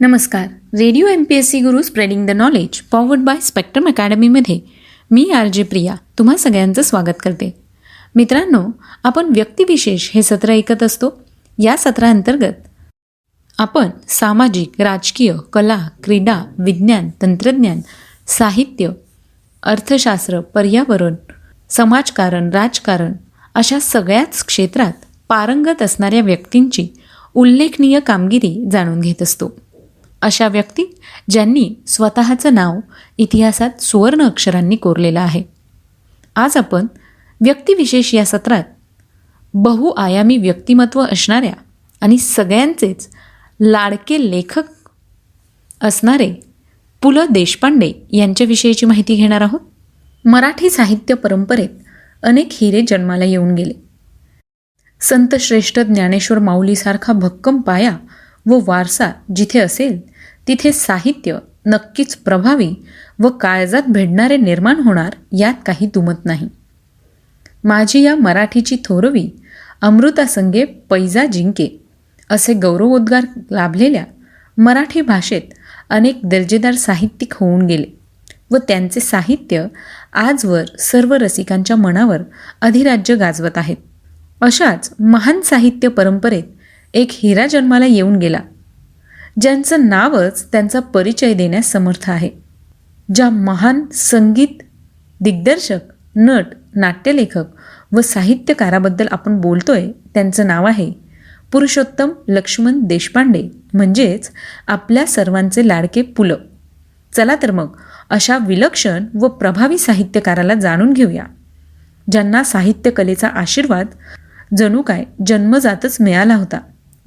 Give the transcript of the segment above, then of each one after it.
नमस्कार. Radio M P S C Guru spreading the knowledge powered by spectrum अकॅडमीमध्ये मी R J Priya तुम्हा सगळ्यांचं स्वागत करते. मित्रांनो आपण व्यक्तिविशेष हे सत्र ऐकत असतो. या सत्राअंतर्गत आपण सामाजिक राजकीय कला क्रीडा विज्ञान तंत्रज्ञान साहित्य अर्थशास्त्र पर्यावरण समाजकारण राजकारण अशा सगळ्याच क्षेत्रात पारंगत असणाऱ्या व्यक्तींची उल्लेखनीय कामगिरी जाणून घेत असतो. अशा व्यक्ती ज्यांनी स्वतःचं नाव इतिहासात सुवर्ण अक्षरांनी कोरलेलं आहे. आज आपण व्यक्तिविशेष या सत्रात बहुआयामी व्यक्तिमत्व असणाऱ्या आणि सगळ्यांचेच लाडके लेखक असणारे पु ल देशपांडे यांच्याविषयीची माहिती घेणार आहोत. मराठी साहित्य परंपरेत अनेक हिरे जन्माला येऊन गेले. संतश्रेष्ठ ज्ञानेश्वर माऊलीसारखा भक्कम पाया व वारसा जिथे असेल तिथे साहित्य नक्कीच प्रभावी व काळजात भेडणारे निर्माण होणार यात काही दुमत नाही. माझी या मराठीची थोरवी अमृतासंगे पैजा जिंके असे गौरवोद्गार लाभलेल्या मराठी भाषेत अनेक दर्जेदार साहित्यिक होऊन गेले व त्यांचे साहित्य आजवर सर्व रसिकांच्या मनावर अधिराज्य गाजवत आहेत. अशाच महान साहित्य परंपरेत एक हिरा जन्माला येऊन गेला. ज्यांचं नावच त्यांचा परिचय देण्यास समर्थ आहे. ज्या महान संगीत दिग्दर्शक नट नाट्यलेखक व साहित्यकाराबद्दल आपण बोलतोय त्यांचं नाव आहे पुरुषोत्तम लक्ष्मण देशपांडे. म्हणजेच आपल्या सर्वांचे लाडके पुलं. चला तर मग अशा विलक्षण व प्रभावी साहित्यकाराला जाणून घेऊया ज्यांना साहित्यकलेचा आशीर्वाद जणू काय जन्मजातच मिळाला होता.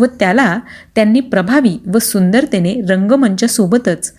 व त्याला त्यांनी प्रभावी व सुंदरतेने रंगमंचासोबतच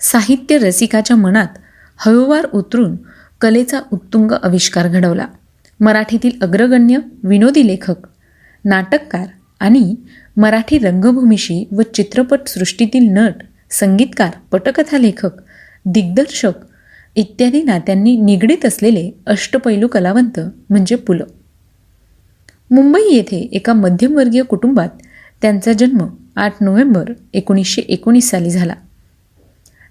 साहित्य रसिकाच्या मनात हळूवार उतरून कलेचा उत्तुंग आविष्कार घडवला. मराठीतील अग्रगण्य विनोदी लेखक नाटककार आणि मराठी रंगभूमीशी व चित्रपटसृष्टीतील नट संगीतकार पटकथा लेखक दिग्दर्शक इत्यादी नात्यांनी निगडीत असलेले अष्टपैलू कलावंत म्हणजे पुलं. मुंबई येथे एका मध्यमवर्गीय कुटुंबात त्यांचा जन्म आठ नोव्हेंबर एकोणीसशे एकोणीस साली झाला.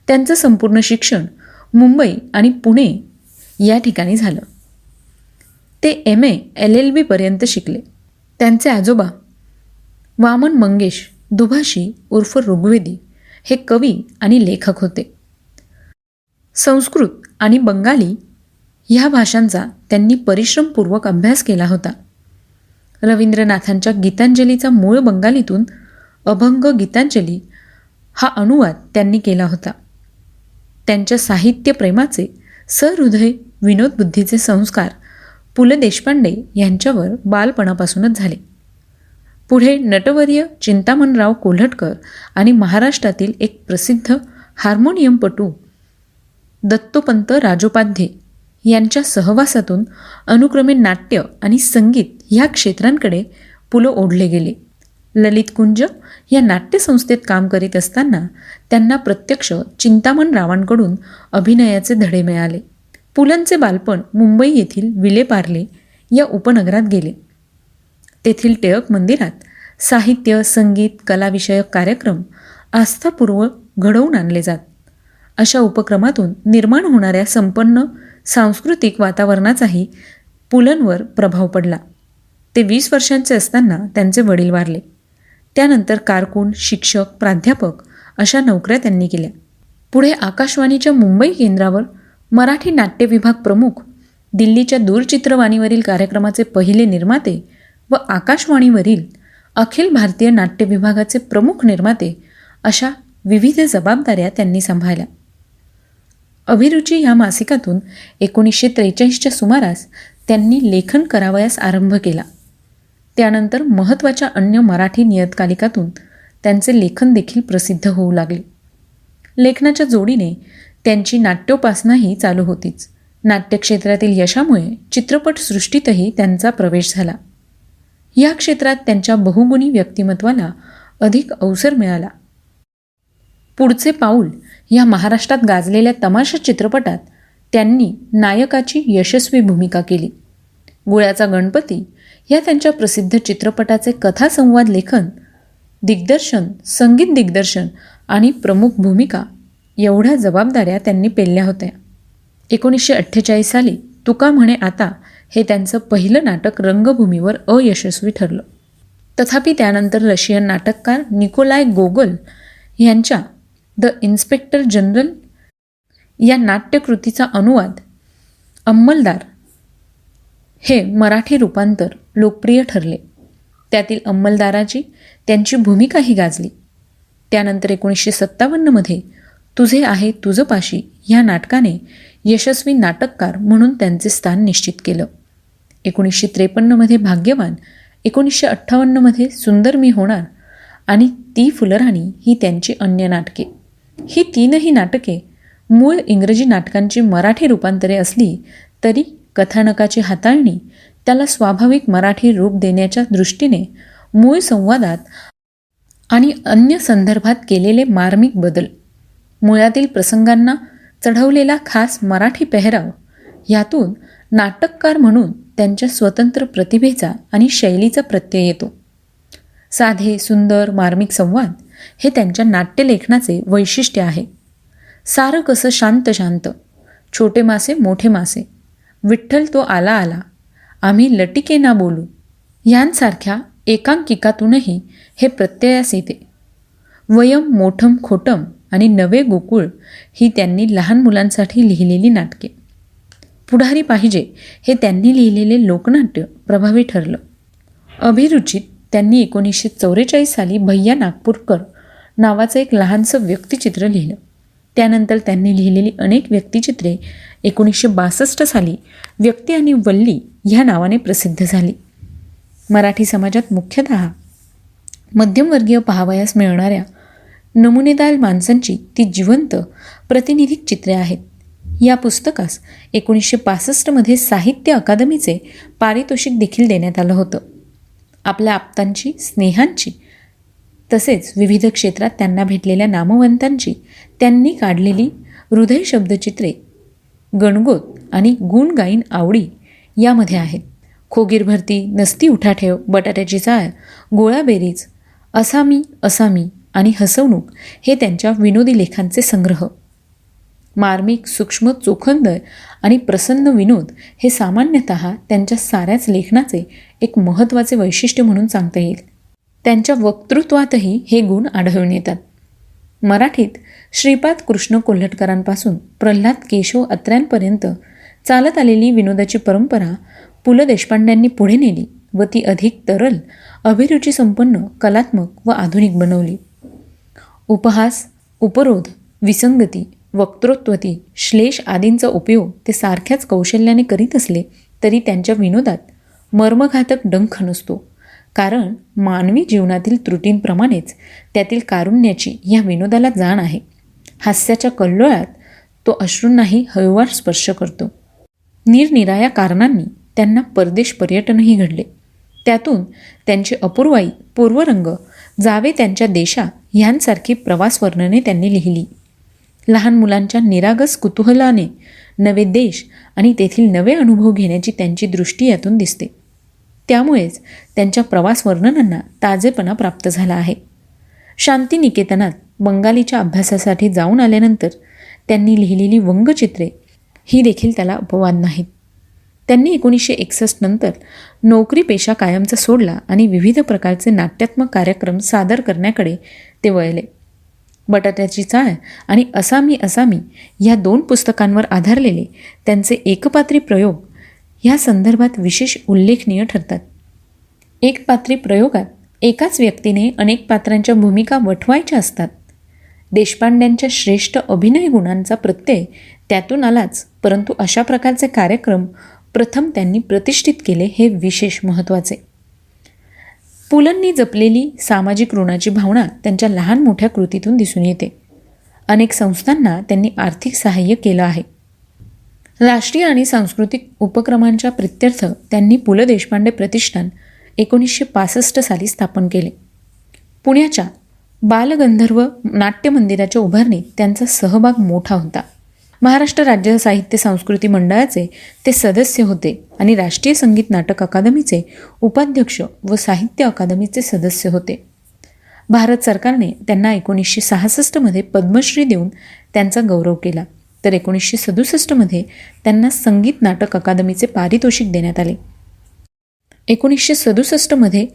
त्यांचं संपूर्ण शिक्षण मुंबई आणि पुणे या ठिकाणी झालं. ते एम ए एल एल बीपर्यंत शिकले. त्यांचे आजोबा वामन मंगेश दुभाषी उर्फ ऋग्वेदी हे कवी आणि लेखक होते. संस्कृत आणि बंगाली ह्या भाषांचा त्यांनी परिश्रमपूर्वक अभ्यास केला होता. रवींद्रनाथांच्या गीतांजलीचा मूळ बंगालीतून अभंग गीतांजली हा अनुवाद त्यांनी केला होता. त्यांच्या साहित्यप्रेमाचे सहृदय विनोदबुद्धीचे संस्कार पु ल देशपांडे यांच्यावर बालपणापासूनच झाले. पुढे नटवर्य चिंतामणराव कोल्हटकर आणि महाराष्ट्रातील एक प्रसिद्ध हार्मोनियमपटू दत्तोपंत राजोपाध्ये यांच्या सहवासातून अनुक्रमे नाट्य आणि संगीत ह्या क्षेत्रांकडे पुलं ओढले गेले. ललित कुंज या नाट्यसंस्थेत काम करीत असताना त्यांना प्रत्यक्ष चिंतामण रावांकडून अभिनयाचे धडे मिळाले. पुलंचे बालपण मुंबई येथील विलेपार्ले या उपनगरात गेले. तेथील टिळक मंदिरात साहित्य संगीत कलाविषयक कार्यक्रम आस्थापूर्व घडवून आणले जात. अशा उपक्रमातून निर्माण होणाऱ्या संपन्न सांस्कृतिक वातावरणाचाही पुलंवर प्रभाव पडला. ते वीस वर्षांचे असताना त्यांचे वडील वारले. त्यानंतर कारकून शिक्षक प्राध्यापक अशा नोकऱ्या त्यांनी केल्या. पुढे आकाशवाणीच्या मुंबई केंद्रावर मराठी नाट्य विभाग प्रमुख दिल्लीच्या दूरचित्रवाणीवरील कार्यक्रमाचे पहिले निर्माते व आकाशवाणीवरील अखिल भारतीय नाट्य विभागाचे प्रमुख निर्माते अशा विविध जबाबदाऱ्या त्यांनी सांभाळल्या. अभिरुची ह्या मासिकातून एकोणीसशे त्रेचाळीसच्या सुमारास त्यांनी लेखन करावयास आरंभ केला. त्यानंतर महत्त्वाच्या अन्य मराठी नियतकालिकातून त्यांचे लेखन देखील प्रसिद्ध होऊ लागले. लेखनाच्या जोडीने त्यांची नाट्योपासनाही चालू होतीच. नाट्यक्षेत्रातील यशामुळे चित्रपटसृष्टीतही त्यांचा प्रवेश झाला. या क्षेत्रात त्यांच्या बहुगुणी व्यक्तिमत्वाला अधिक अवसर मिळाला. पुढचे पाऊल या महाराष्ट्रात गाजलेल्या तमाशा चित्रपटात त्यांनी नायकाची यशस्वी भूमिका केली. गुळ्याचा गणपती या त्यांच्या प्रसिद्ध चित्रपटाचे कथासंवाद लेखन दिग्दर्शन संगीत दिग्दर्शन आणि प्रमुख भूमिका एवढ्या जबाबदाऱ्या त्यांनी पेलल्या होत्या. एकोणीसशे अठ्ठेचाळीस साली तुका म्हणे आता हे त्यांचं पहिलं नाटक रंगभूमीवर अयशस्वी ठरलं. तथापि त्यानंतर रशियन नाटककार निकोलाय गोगल यांच्या द इन्स्पेक्टर जनरल या नाट्यकृतीचा अनुवाद अंमलदार हे मराठी रूपांतर लोकप्रिय ठरले. त्यातील अंमलदाराची त्यांची भूमिकाही गाजली. त्यानंतर एकोणीसशे सत्तावन्नमध्ये तुझे आहे तुझं पाशी ह्या नाटकाने यशस्वी नाटककार म्हणून त्यांचे स्थान निश्चित केलं. एकोणीसशे त्रेपन्नमध्ये भाग्यवान एकोणीसशे अठ्ठावन्नमध्ये सुंदर मी होणार आणि ती फुलराणी ही त्यांची अन्य नाटके. ही तीनही नाटके मूळ इंग्रजी नाटकांची मराठी रूपांतरे असली तरी कथानकाची हाताळणी त्याला स्वाभाविक मराठी रूप देण्याच्या दृष्टीने मूळ संवादात आणि अन्य संदर्भात केलेले मार्मिक बदल. मुळातील प्रसंगांना चढवलेला खास मराठी पेहराव यातून नाटककार म्हणून त्यांच्या स्वतंत्र प्रतिभेचा आणि शैलीचा प्रत्यय येतो. साधे सुंदर मार्मिक संवाद हे त्यांच्या नाट्यलेखनाचे वैशिष्ट्य आहे. सारं कसं शांत शांत छोटे मासे मोठे मासे विठ्ठल तो आला आला. आम्ही लटिके ना बोलू. यांसारख्या एकांकिकातूनही हे प्रत्ययास येते. वयम मोठम खोटम आणि नवे गोकुळ ही त्यांनी लहान मुलांसाठी लिहिलेली नाटके. पुढारी पाहिजे हे त्यांनी लिहिलेले लोकनाट्य प्रभावी ठरलं. अभिरुचित त्यांनी एकोणीसशे चौवेचाळीस साली भैया नागपूरकर नावाचं एक लहानसं व्यक्तिचित्र लिहिलं. त्यानंतर त्यांनी लिहिलेली अनेक व्यक्तिचित्रे एकोणीसशे बासष्ट साली व्यक्ती आणि वल्ली ह्या नावाने प्रसिद्ध झाली. मराठी समाजात मुख्यतः मध्यमवर्गीय पाहावयास मिळणाऱ्या नमुनेदार माणसांची ती जिवंत प्रतिनिधिक चित्रे आहेत. या पुस्तकास एकोणीसशे पासष्टमध्ये साहित्य अकादमीचे पारितोषिक देखील देण्यात आलं होतं. आपल्या आप्तांची स्नेहांची तसेच विविध क्षेत्रात त्यांना भेटलेल्या नामवंतांची त्यांनी काढलेली हृदय शब्दचित्रे गणगोत आणि गुणगाईन आवडी यामध्ये आहेत. खोगीर भरती नसती उठाठेव बटाट्याची चाळ गोळाबेरीज असामी असामी आणि हसवणूक हे त्यांच्या विनोदी लेखांचे संग्रह. मार्मिक सूक्ष्म चोखंदर आणि प्रसन्न विनोद हे सामान्यतः त्यांच्या साऱ्याच लेखनाचे एक महत्त्वाचे वैशिष्ट्य म्हणून सांगता येईल. त्यांच्या वक्तृत्वातही हे गुण आढळून येतात. मराठीत श्रीपाद कृष्ण कोल्हटकरांपासून प्रल्हाद केशव अत्र्यांपर्यंत चालत आलेली विनोदाची परंपरा पु ल देशपांड्यांनी पुढे नेली व ती अधिक तरल अभिरुचीसंपन्न कलात्मक व आधुनिक बनवली. उपहास उपरोध विसंगती वक्तृत्वती श्लेष आदींचा उपयोग ते सारख्याच कौशल्याने करीत असले तरी त्यांच्या विनोदात मर्मघातक डंख नसतो. कारण मानवी जीवनातील त्रुटींप्रमाणेच त्यातील कारुण्याची या विनोदाला जाण आहे. हास्याच्या कल्लोळात तो अश्रूंनाही हळूवार स्पर्श करतो. निरनिराया कारणांनी त्यांना परदेश पर्यटनही घडले. त्यातून त्यांची अपूर्वाई पूर्वरंग जावे त्यांच्या देशा ह्यांसारखी प्रवास वर्णने त्यांनी लिहिली. लहान मुलांच्या निरागस कुतूहलाने नवे देश आणि तेथील नवे अनुभव घेण्याची त्यांची दृष्टी यातून दिसते. त्यामुळेच त्यांच्या प्रवास वर्णनांना ताजेपणा प्राप्त झाला आहे. शांतिनिकेतनात बंगालीच्या अभ्यासासाठी जाऊन आल्यानंतर त्यांनी लिहिलेली वंगचित्रे ही देखील त्याला अपवाद नाहीत. त्यांनी एकोणीसशे एकसष्ट नंतर नोकरी पेशा कायमचा सोडला आणि विविध प्रकारचे नाट्यात्मक कार्यक्रम सादर करण्याकडे ते वळले. बटाट्याची चाळ आणि असामी असामी ह्या दोन पुस्तकांवर आधारलेले त्यांचे एकपात्री प्रयोग ह्या संदर्भात विशेष उल्लेखनीय ठरतात. एक पात्री प्रयोगात एकाच व्यक्तीने अनेक पात्रांच्या भूमिका वठवायच्या असतात. देशपांड्यांच्या श्रेष्ठ अभिनय गुणांचा प्रत्यय त्यातून आलाच परंतु अशा प्रकारचे कार्यक्रम प्रथम त्यांनी प्रतिष्ठित केले हे विशेष महत्त्वाचे. पुलंनी जपलेली सामाजिक ऋणाची भावना त्यांच्या लहान मोठ्या कृतीतून दिसून येते. अनेक संस्थांना त्यांनी आर्थिक सहाय्य केलं आहे. राष्ट्रीय आणि सांस्कृतिक उपक्रमांच्या प्रित्यर्थ त्यांनी पु ल देशपांडे प्रतिष्ठान एकोणीसशे पासष्ट साली स्थापन केले. पुण्याच्या बालगंधर्व नाट्य मंदिराच्या उभारणीत त्यांचा सहभाग मोठा होता. महाराष्ट्र राज्य साहित्य संस्कृती मंडळाचे ते सदस्य होते आणि राष्ट्रीय संगीत नाटक अकादमीचे उपाध्यक्ष व साहित्य अकादमीचे सदस्य होते. भारत सरकारने त्यांना एकोणीसशे सहासष्टमध्ये पद्मश्री देऊन त्यांचा गौरव केला. तर एकोणीसशे सदुसष्टमध्ये त्यांना संगीत नाटक अकादमीचे पारितोषिक देण्यात आले. एकोणीसशे सदुसष्टमध्ये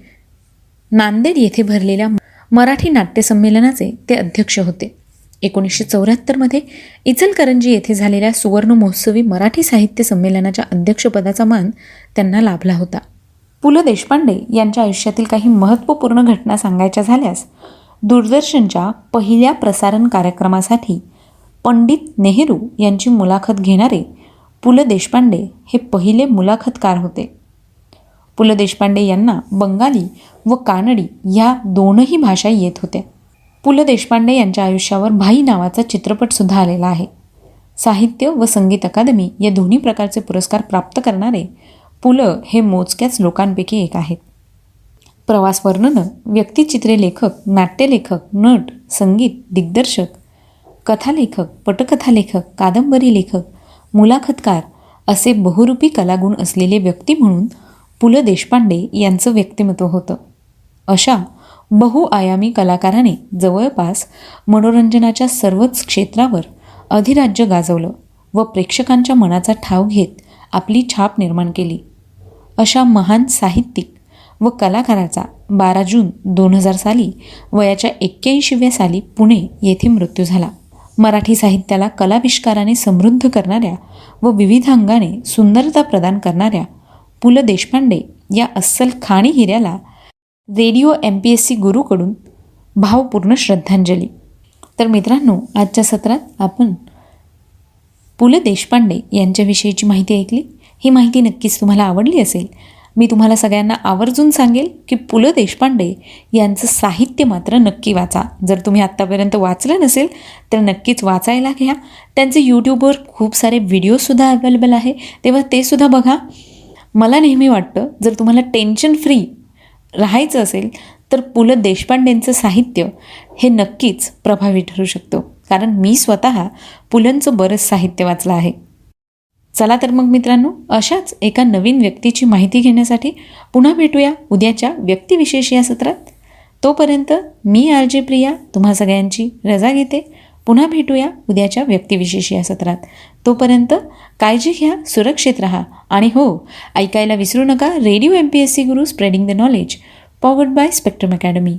नांदेड येथे भरलेल्या मराठी नाट्यसंमेलनाचे ते अध्यक्ष होते. एकोणीसशे चौऱ्याहत्तरमध्ये इचलकरंजी येथे झालेल्या सुवर्ण महोत्सवी मराठी साहित्य संमेलनाच्या अध्यक्षपदाचा मान त्यांना लाभला होता. पु ल देशपांडे यांच्या आयुष्यातील काही महत्त्वपूर्ण घटना सांगायच्या झाल्यास दूरदर्शनच्या पहिल्या प्रसारण कार्यक्रमासाठी पंडित नेहरू यांची मुलाखत घेणारे पु. ल. देशपांडे हे पहिले मुलाखतकार होते. पु. ल. देशपांडे यांना बंगाली व कानडी ह्या दोनही भाषा येत होत्या. पु. ल. देशपांडे यांच्या आयुष्यावर भाई नावाचा चित्रपटसुद्धा आलेला आहे. साहित्य व संगीत अकादमी या दोन्ही प्रकारचे पुरस्कार प्राप्त करणारे पु. ल. हे मोजक्याच लोकांपैकी एक आहेत. प्रवास वर्णनं व्यक्तिचित्रे लेखक नाट्यलेखक नट संगीत दिग्दर्शक कथालेखक पटकथालेखक कादंबरी लेखक मुलाखतकार असे बहुरूपी कलागुण असलेले व्यक्ती म्हणून पु ल देशपांडे यांचं व्यक्तिमत्व होतं. अशा बहुआयामी कलाकाराने जवळपास मनोरंजनाच्या सर्वच क्षेत्रावर अधिराज्य गाजवलं व प्रेक्षकांच्या मनाचा ठाव घेत आपली छाप निर्माण केली. अशा महान साहित्यिक व कलाकाराचा बारा जून दोन हजार साली वयाच्या एक्क्याऐंशीव्या साली पुणे येथे मृत्यू झाला. मराठी साहित्याला कलाविष्काराने समृद्ध करणाऱ्या व विविध अंगाने सुंदरता प्रदान करणाऱ्या पु ल देशपांडे या अस्सल खाणी हिऱ्याला radio M P S C गुरूकडून भावपूर्ण श्रद्धांजली. तर मित्रांनो आजच्या सत्रात आपण पु ल देशपांडे यांच्याविषयीची माहिती ऐकली. ही माहिती नक्कीच तुम्हाला आवडली असेल मी तुम्हाला सगळ्यांना आवर्जून सांगेल की पु ल देशपांडे यांचं साहित्य मात्र नक्की वाचा. जर तुम्ही आत्तापर्यंत वाचलं नसेल तर नक्कीच वाचायला घ्या. त्यांचे यूट्यूबवर खूप सारे व्हिडिओसुद्धा अवेलेबल आहे. तेव्हा ते सुद्धा बघा. मला नेहमी वाटतं जर तुम्हाला टेन्शन फ्री राहायचं असेल तर पु ल देशपांडेंचं साहित्य हे नक्कीच प्रभावी ठरू शकतो. कारण मी स्वतः पुलंचं बरंच साहित्य वाचलं आहे. चला तर मग मित्रांनो अशाच एका नवीन व्यक्तीची माहिती घेण्यासाठी पुन्हा भेटूया उद्याच्या व्यक्तिविशेष या सत्रात. तोपर्यंत मी आर जे प्रिया तुम्हा सगळ्यांची रजा घेते. पुन्हा भेटूया उद्याच्या व्यक्तिविशेष या सत्रात. तोपर्यंत काळजी घ्या सुरक्षित राहा आणि हो ऐकायला विसरू नका radio M P S C Guru spreading the knowledge powered by Spectrum academy